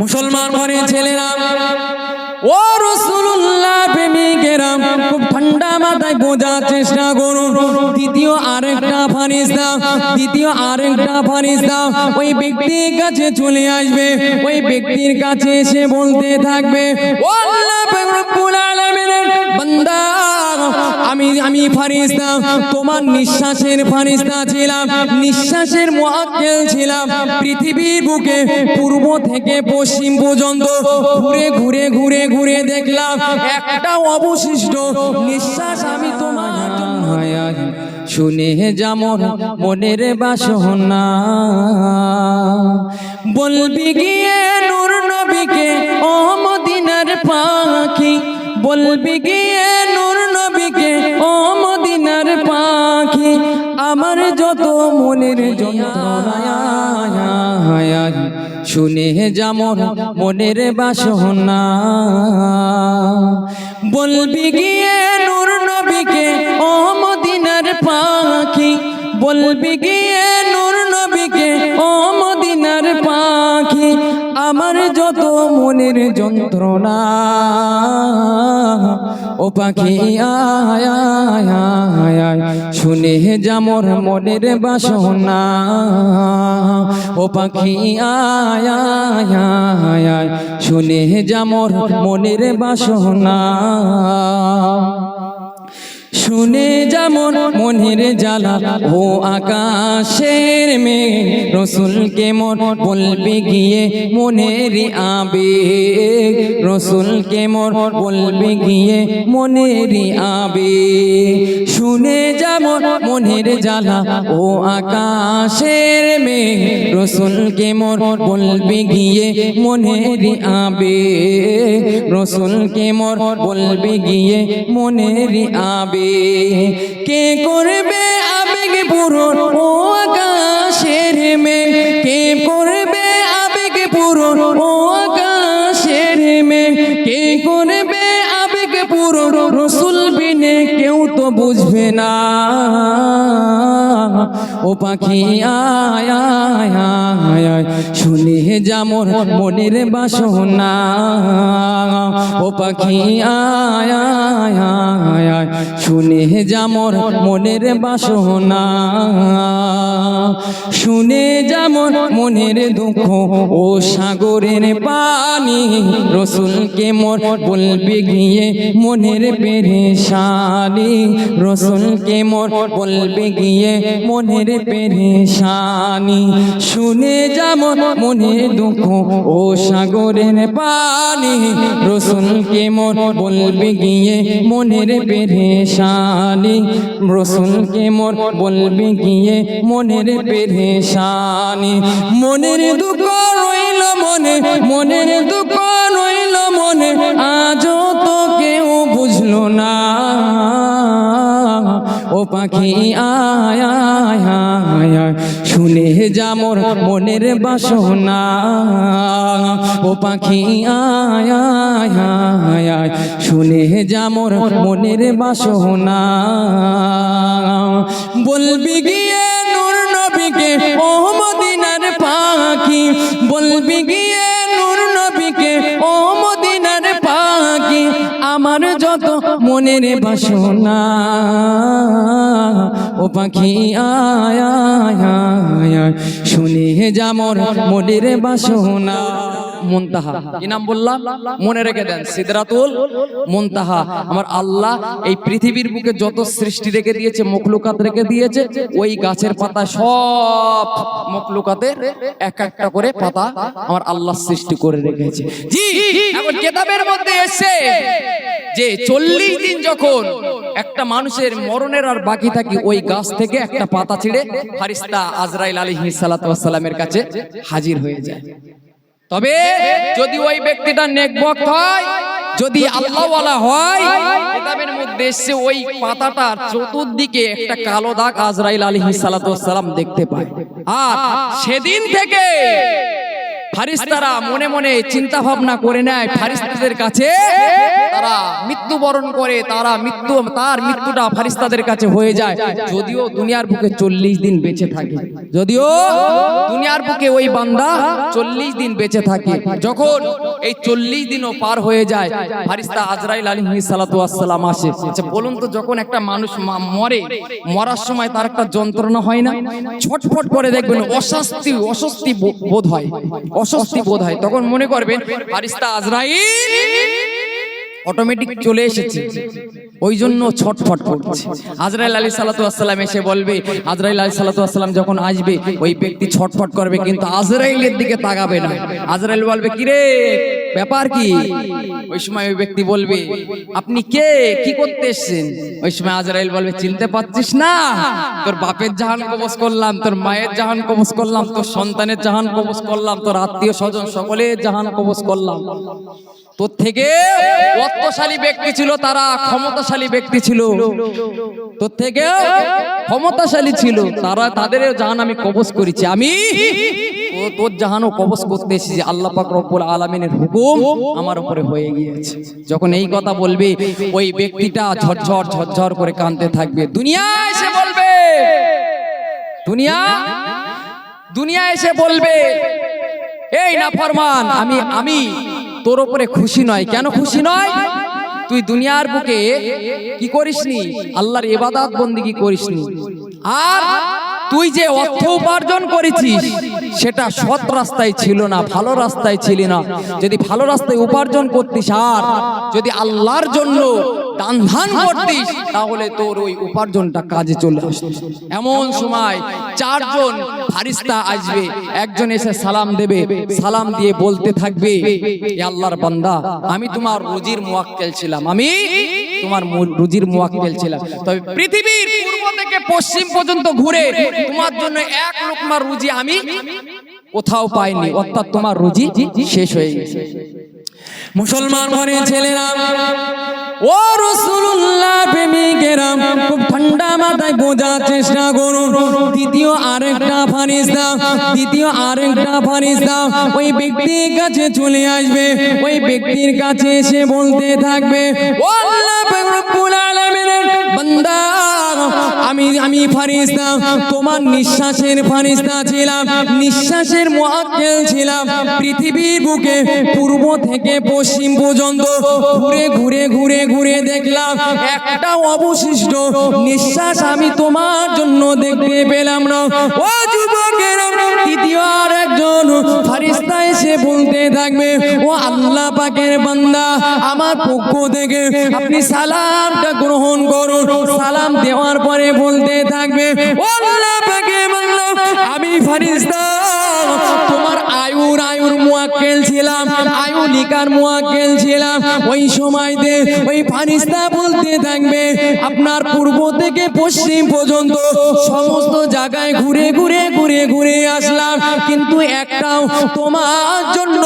মুসলমান ঘরের ছেলেরা, ও রসুল্লাহ প্রেমিকেরা খুব ঠান্ডা মাথায় বোঝার চেষ্টা করুন দ্বিতীয় আরেকটা ফারিস্তা, দ্বিতীয় আরেকটা ফারিস্তা, ওই ব্যক্তির কাছে চলে আসবে, ওই ব্যক্তির কাছে এসে বলতে থাকবে বান্দা আমি আমি ফারিস্তা, তোমার নিঃশ্বাসের ফারিস্তা ছিলাম, নিঃশ্বাসের মোয়াক্কেল ছিলাম। পৃথিবীর বুকে পূর্ব থেকে পশ্চিম পর্যন্ত ঘুরে ঘুরে ঘুরে ঘুরে দেখলাম একটা অবশিষ্ট নিঃশ্বাস আমি তোমার শুনে যেমন মনের বাসনা বলবি গিয়ে নূর নবীকে, ও মদিনার পাখি। বলবি গিয়ে আমার যত মনের যন্ত্রণা শুনে যেমন মনের বাসনা। বলবি গিয়ে নূর নবীকে, ও মদিনার পাখি। বলবি গিয়ে নূর নবীকে, ও মদিনার পাখি। আমার যত মনের যন্ত্রণা, ও পাখি শুনে যেমন মনের বাসনা, ও পাখি শুনে যেমন মনের বাসনা। শুনে যেমন মনের জ্বালা, ও আকাশের মেঘ, রসুলকে মন বলবে গিয়ে মনের আবেগ। রসুলকে মন বলবে গিয়ে মনের আবেগ। শুনে যেমন মনের জ্বালা, ও আকাশের মেঘ রসুলকে মন বলবে গিয়ে মনে মনের আবেগ রসুলকে মন বলবে গিয়ে মনের আবেগ কে করবে আবেগ পূরণ ও আকাশের মে কে করবে আবেগ পূরণ ও আকাশের মে কে করবে আবেগ পূরণ রসুল বিনে কেউ তো বুঝবে না। ও পাখি, আয় আয় আয় শুনে যেমন মনের বাসনা। ও পাখি, আয় আয় আয় শুনে যেমন মনের বাসনা। শুনে যেমন মনের দুঃখ। ও সাগরের পানি, রসুলকে মোর বলবে গিয়ে মনের পেরেশানি। রসুলকে মোর বলবে গিয়ে মনের পেরেশানি। শুনে যেমন মনে দুঃখ, ও সাগরের পানি। রসুলকে মোর বলবে গিয়ে মনের পেরেশানি। রসুলকে মোর বলবে গিয়ে মনের পেরেশানি। মনের দুঃখ রইল মনে, মনের দুঃখ রইল মনে। আজও তো কেউ বুঝলো না। পাখি আয় শুনে যামর মনের বাসনা। ও পাখি আয় শুনে যামর মনের বাসনা। বলবি গিয়ে নূর নবীকে, ও মদিনার পাখি। বলবি গিয়ে মনের বাসনা ও পাখি, আয় শুনে যামর মনের বাসনা। মুনতাহা, কি নাম বললাম? মনে রেখে দেন, সিদরাতুল মুনতাহা। আমার আল্লাহ এই পৃথিবীর বুকে যত সৃষ্টি রেখে দিয়েছে, মখলুকাত রেখে দিয়েছে, ওই গাছের পাতা সব মখলুকাতের এক একটা করে পাতা আমার আল্লাহ সৃষ্টি করে রেখেছে। জি, এখন কেতাবের মধ্যে এসে যে চল্লিশ দিন যখন একটা মানুষের মরণের আর বাকি থাকে ওই গাছ থেকে একটা পাতা ছিঁড়ে ফারিস্তা আজরাইল আলী সালাতামের কাছে হাজির হয়ে যায়। তবে যদি ওই ব্যক্তিটা নেকবক্ত হয় যদি আল্লাহওয়ালা হয় কিতাবের মধ্যে এসে ওই পাতাটার চতুর্দিকে একটা কালো দাগ আজরাইল আলী সালাতাম দেখতে পায়। আর সেদিন থেকে ফারিস্তারা মনে মনে চিন্তা ভাবনা করে নেয় ফারিস্তাদের কাছে। তারা মৃত্যুবরণ করে তারা মৃত্যু তার মৃত্যুটা ফারিস্তাদের কাছে হয়ে যায়। যদিও দুনিয়ার বুকে চল্লিশ দিন বেঁচে থাকে। যদিও দুনিয়ার বুকে ওই বান্দা চল্লিশ দিন বেঁচে থাকে। যখন এই চল্লিশ দিনও পার হয়ে যায় ফারিস্তা আজরাইল আলী সালাতু আসসালাম আসে। আচ্ছা বলুন তো যখন একটা মানুষ মরে মরার সময় তার একটা যন্ত্রণা হয় না? ছটফট করে দেখবেন অস্বস্তি অস্বস্তি বোধ হয়। অস্বস্তি বোধ হয়। তখন মনে করবেন ফারিস্তা আজরাইল অটোমেটিক চলে এসেছে। ওই জন্য ছটফট করছে। আজরাইল আলী সালাতু আসসালাম এসে বলবে আজরাইল আলী সালাতু আসসালাম যখন আসবে ওই ব্যক্তি ছটফট করবে কিন্তু আজরাইলের দিকে তাকাবে না। আজরাইল বলবে কি রে ব্যাপার কি? ওই সময় ওই ব্যক্তি বলবে আপনি কে? কি করতে এসছেন? ওই সময় আজরাইল বলবে চিনতে পারছিস না? তোর বাপের জাহান কবচ করলাম তোর মায়ের জাহান কবচ করলাম তোর সন্তানের জাহান কবচ করলাম তোর আত্মীয় স্বজন সকলের জাহান কবচ করলাম। তোর থেকে অর্থশালী ব্যক্তি ছিল তারা, ক্ষমতাশালী ব্যক্তি ছিল। তোর থেকে ক্ষমতাশালী ছিল, তারা তাদের জাহান আমি কবজ করেছি। আমি তোর জাহানও কবজ করতে এসেছি। আল্লাহ পাক রব্বুল আলামিনের হুকুম আমার উপরে হয়ে গিয়েছে। যখন এই কথা বলবে, ওই ব্যক্তিটা ঝরঝর ঝরঝর করে কাঁদতে থাকবে। দুনিয়া এসে বলবে। দুনিয়া দুনিয়া এসে বলবে। এই না ফরমান আমি আমি তোর ওপরে খুশি নয়। কেন খুশি নয়? তুই দুনিয়ার বুকে কি করিসনি? আল্লাহর ইবাদত বন্দিগি করিসনি। আর তুই যে অর্থ উপার্জন করেছিস, সেটা সৎ রাস্তায় ছিল না, ভালো রাস্তায় ছিল না। যদি ভালো রাস্তায় উপার্জন করতিস আর, যদি আল্লাহর জন্য দান ধান করতিস তাহলে তোর ওই উপার্জনটা কাজে চলে আসতো এমন সময় চারজন ফারিস্তা আসবে একজন এসে সালাম দেবে সালাম দিয়ে বলতে থাকবে আল্লাহর বান্দা আমি তোমার রুজির মুয়াক্কেল ছিলাম আমি তোমার রুজির মুয়াক্কেল ছিলাম। তবে পৃথিবীর পূর্ব থেকে পশ্চিম পর্যন্ত ঘুরে তোমার জন্য এক লোকমা রুজি আমি কোথাও পাইনি অর্থাৎ তোমার রুজি শেষ হয়ে গেছে। মুসলমান ঘরে ছেলেরা ও রসুল্লাহ প্রেমিকেরা খুব ঠান্ডা মাথায় বোঝার চেষ্টা করুন। দ্বিতীয় আরেকটা ফারিস্তা, দ্বিতীয় আরেকটা দাও ওই ব্যক্তির কাছে চলে আসবে, ওই ব্যক্তির কাছে এসে বলতে থাকবে, ও আল্লাহ রব্বুল আমি আমি ফারিস্তা, তোমার নিঃশ্বাসের ফারিস্তা ছিলাম, নিঃশ্বাসের মহাকেল ছিলাম। পৃথিবীর বুকে পূর্ব থেকে পশ্চিম পর্যন্ত ঘুরে ঘুরে ঘুরে ঘুরে দেখলাম একটা অবশিষ্ট নিঃশ্বাস আমি তোমার জন্য দেখতে পেলাম না। ও যুবকেরা তৃতীয় আর একজন ফারিস্তা এসে বলতে থাকবে, ও আল্লাহ পাকের বান্দা, আমার পক্ষ থেকে আপনি সালামটা গ্রহণ করুন। সালাম দেওয়ার পরে বলতে থাকবে, ও আল্লাহ পাকের বান্দা, আমি ফারিস্তা তোমার আয়ুর আয়ুর মুয়াক্কেল ছিলাম আয়ু লিকার মুয়াক্কেল ছিলাম ওই সময়তে ওই ফারিস্তা বলতে থাকবে, আপনার পূর্ব থেকে পশ্চিম পর্যন্ত সমস্ত জায়গায় ঘুরে ঘুরে ঘুরে ঘুরে আসলাম। কিন্তু একটাও তোমার জন্য,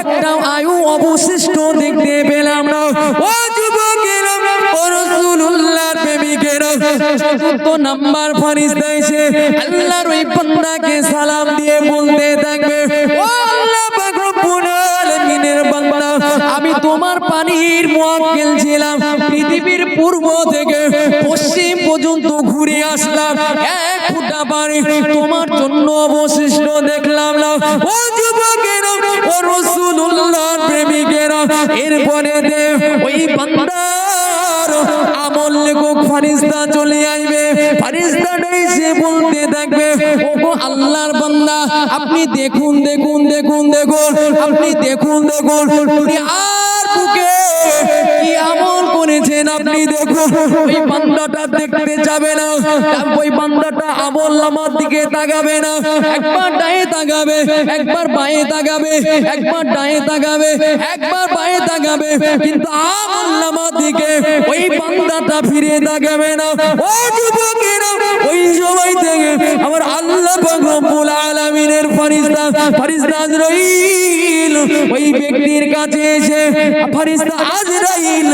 একটাও আয়ু অবশিষ্ট দেখতে পেলাম না। ও চতুর্থ নাম্বার ফারিস্তা এসে আল্লাহর ওই বান্দাকে সালাম দিয়ে বলতে থাকবে তোমার পানির মুয়াক্কেল ছিলাম পৃথিবীর পূর্ব থেকে পশ্চিম পর্যন্ত ঘুরে আসলাম। এক ফুটা পানি তোমার জন্য অবশিষ্ট দেখলাম না। ও যুবকেরা, ও রাসূলুল্লাহর প্রেমিকেরা, এরপরে দে ওই বান্দার আমল লেখক ফারিস্তা চলে আসবে। ফারিস্তাটা সে বলতে থাকবে ওগো আল্লাহর বান্দা, আপনি দেখুন দেখুন দেখুন দেখুন, আপনি দেখুন দেখুন আর বুকে। কি আমল করেছেন আপনি দেখুন ওই বান্দাটা দেখতে যাবে না। ওই বান্দাটা আমল নামার দিকে তাকাবে না। একবার ডায়ে তাকাবে, একবার বাঁয়ে তাকাবে, একবার ডায়ে তাকাবে, একবার বাঁয়ে তাকাবে। কিন্তু আমল নামার দিকে ওই বান্দাটা ফিরে তাকাবে না। যুবকেরা, ওই সময় থেকে আমার আল্লাহ রব্বুল আলামিনের ফেরেশতা ফেরেশতা আজরাইল ওই ব্যক্তির কাছে এসে ফেরেশতা আজরাইল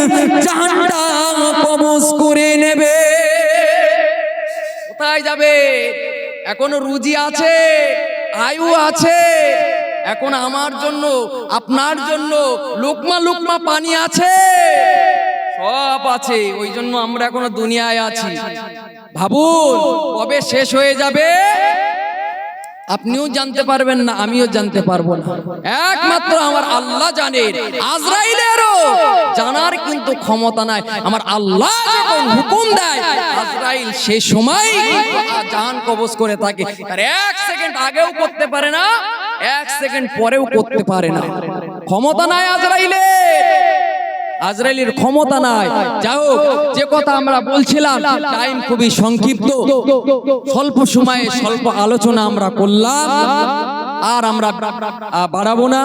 জাহানটা কবজ করে নেবে। কোথায় যাবে? এখনও রুজি আছে, আয়ু আছে। এখন আমার জন্য, আপনার জন্য লোকমা লোকমা পানি আছে। সব আছে, ওই জন্য আমরা এখনও দুনিয়ায় আছি। ভাবুন, কবে শেষ হয়ে যাবে? আপনিও জানতে পারবেন না, আমিও জানতে পারব না। একমাত্র আমার আল্লাহ জানেন আজরাইলেরও। জানার কিন্তু ক্ষমতা নাই। আমার আল্লাহ যখন হুকুম দেয়, আজরাইল সে সময় জান কবজ করে থাকে। আর এক সেকেন্ড আগেও করতে পারে না, এক সেকেন্ড পরেও করতে পারে না। ক্ষমতা নাই আজরাইলের। আজরাইলের ক্ষমতা নাই। যাই হোক, যে কথা আমরা বলছিলাম, টাইম খুবই সংক্ষিপ্ত। স্বল্প সময়ে স্বল্প আলোচনা আমরা করলাম, আর আমরা বাড়াবো না।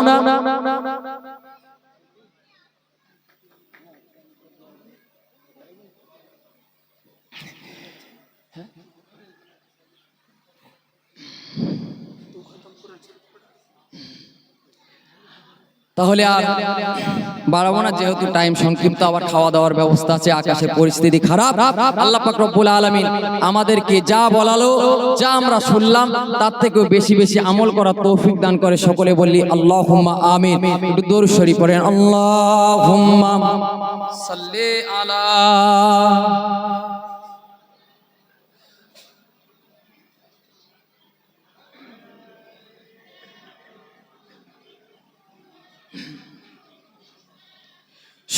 তাহলে আর বাড়াবো না যেহেতু টাইম সংক্ষিপ্ত, আবার খাওয়া দাওয়ার ব্যবস্থা আছে আকাশের পরিস্থিতি খারাপ। আল্লাহ পাক রব্বুল আলামিন আমাদেরকে যা বলালো, যা আমরা শুনলাম, তার থেকেও বেশি বেশি আমল করার তৌফিক দান করে সকলে বললি, আল্লাহুম্মা আমিন। একটু দরুদ শরীফ পড়েন, আল্লাহুম্মা সাল্লি আলা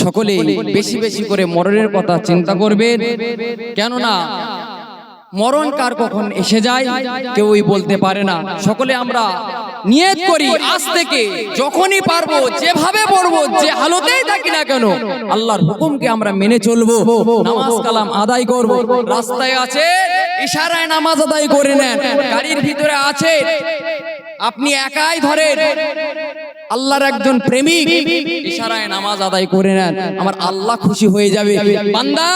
সকলে বেশি বেশি করে মরণের কথা চিন্তা করবেন। কেননা মরণ কার কখন এসে যায় কেউই বলতে পারে না। সকলে আমরা নিয়ত করি আজ থেকে যখনই পারব যেভাবে পড়ব যে হালতেই থাকি না কেন আল্লাহর হুকুমকে আমরা মেনে চলবো। নামাজ কালাম আদায় করব। রাস্তায় আছে ইশারায় নামাজ আদায় করে নেন। গাড়ির ভিতরে আছে আপনি একাই ধরেন। আল্লাহর একজন প্রেমিক ইশারায় নামাজ আদায় করে নেন। আমার আল্লাহ খুশি হয়ে যাবে। বান্দা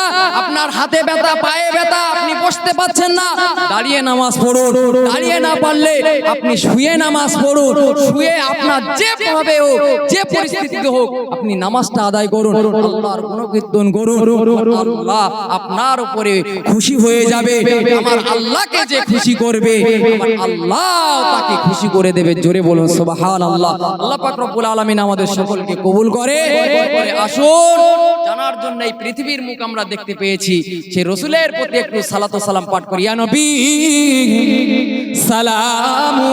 আপনার হাতে ব্যথা পায়ে ব্যথা আপনি বসতে পাচ্ছেন না। দাঁড়িয়ে নামাজ পড়ুন। দাঁড়িয়ে না পারলে আপনি শুয়ে নামাজ পড়ুন। শুয়ে আপনার যে ভাবে হোক যে পরিস্থিতিতে হোক আপনি নামাজটা আদায় করুন। আল্লাহর গুণকীর্তন করুন। আল্লাহ আপনার উপরে খুশি হয়ে যাবে। আমার আল্লাহকে যে খুশি করবে আমার আল্লাহ তাকে খুশি করে দেবে। জোরে বলুন সুবহান আল্লাহ আল্লাহ পাক রব্বুল আলামিন আমাদের সকলকে কবুল করে। আসুন জানার জন্য এই পৃথিবীর মুখ আমরা দেখতে পেয়েছি। সেই রসুলের প্রতি একটু সালাত সালাম পাঠ করি। ইয়া নবী সালামু